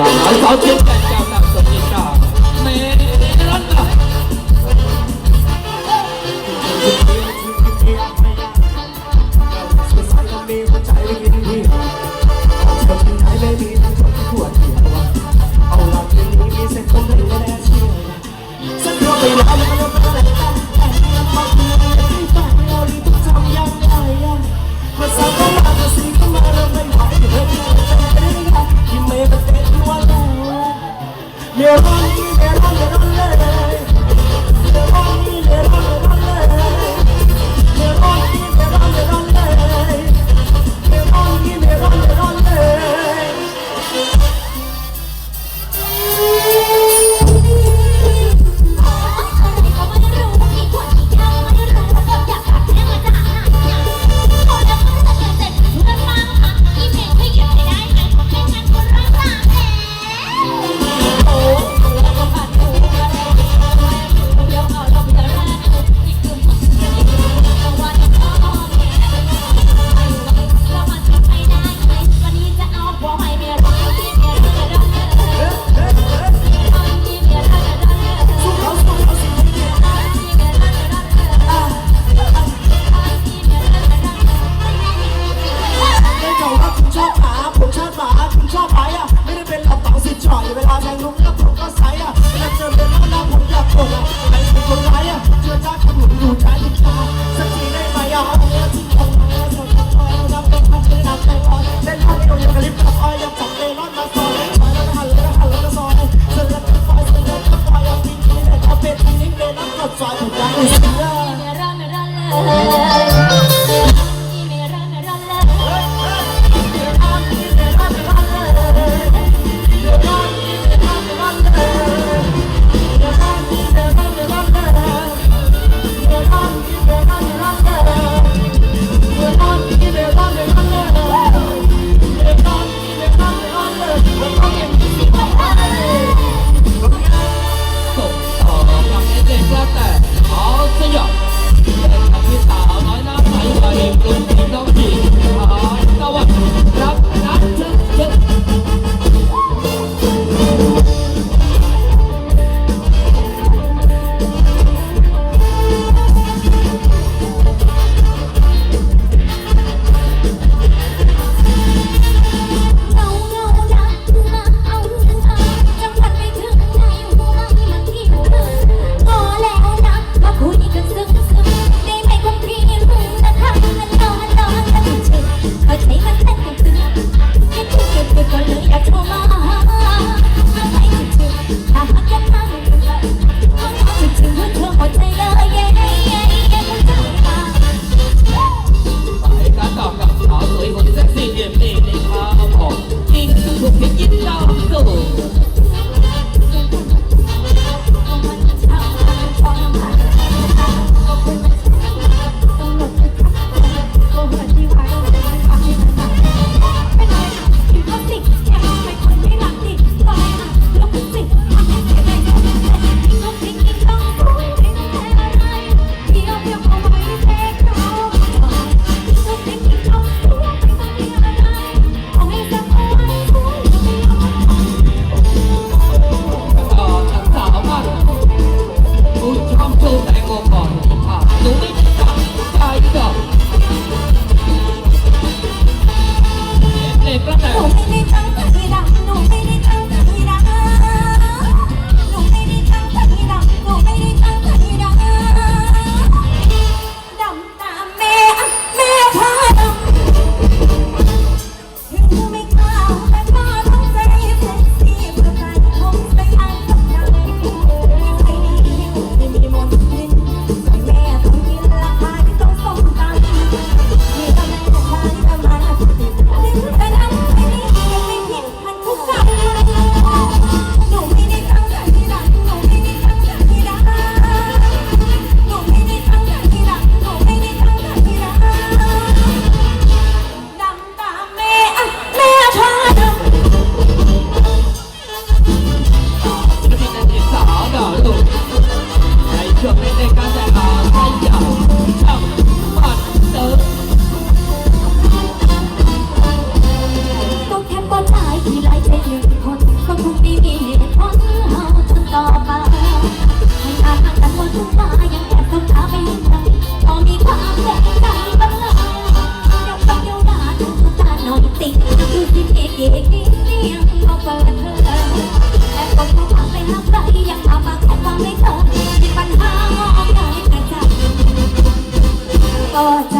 ดาวน้ importa.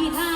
一坛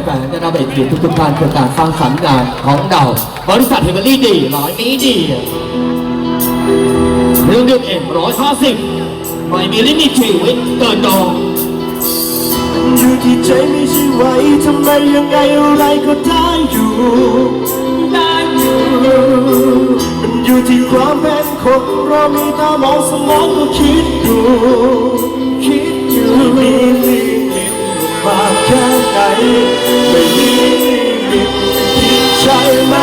ทุกๆการคือการสร้างสรรค์งานของเราบริษัทเฮเบอรี่ดีร้อยนี้ดีเรื่องดื่มเอ็ร้อยห้าสิบไม่มีลิมิตชีวิตเกินดองอยู่ที่ใจไม่ใช่ไหวทำไมยังไงอะไรก็ได้อยู่ได้อยู่มันอยู่ที่ความเป็นคนเรามีตามองสมองก็คิดอยู่คิดอยู่ มากแค่ไหนไม่มีลิมิตใช่ไหม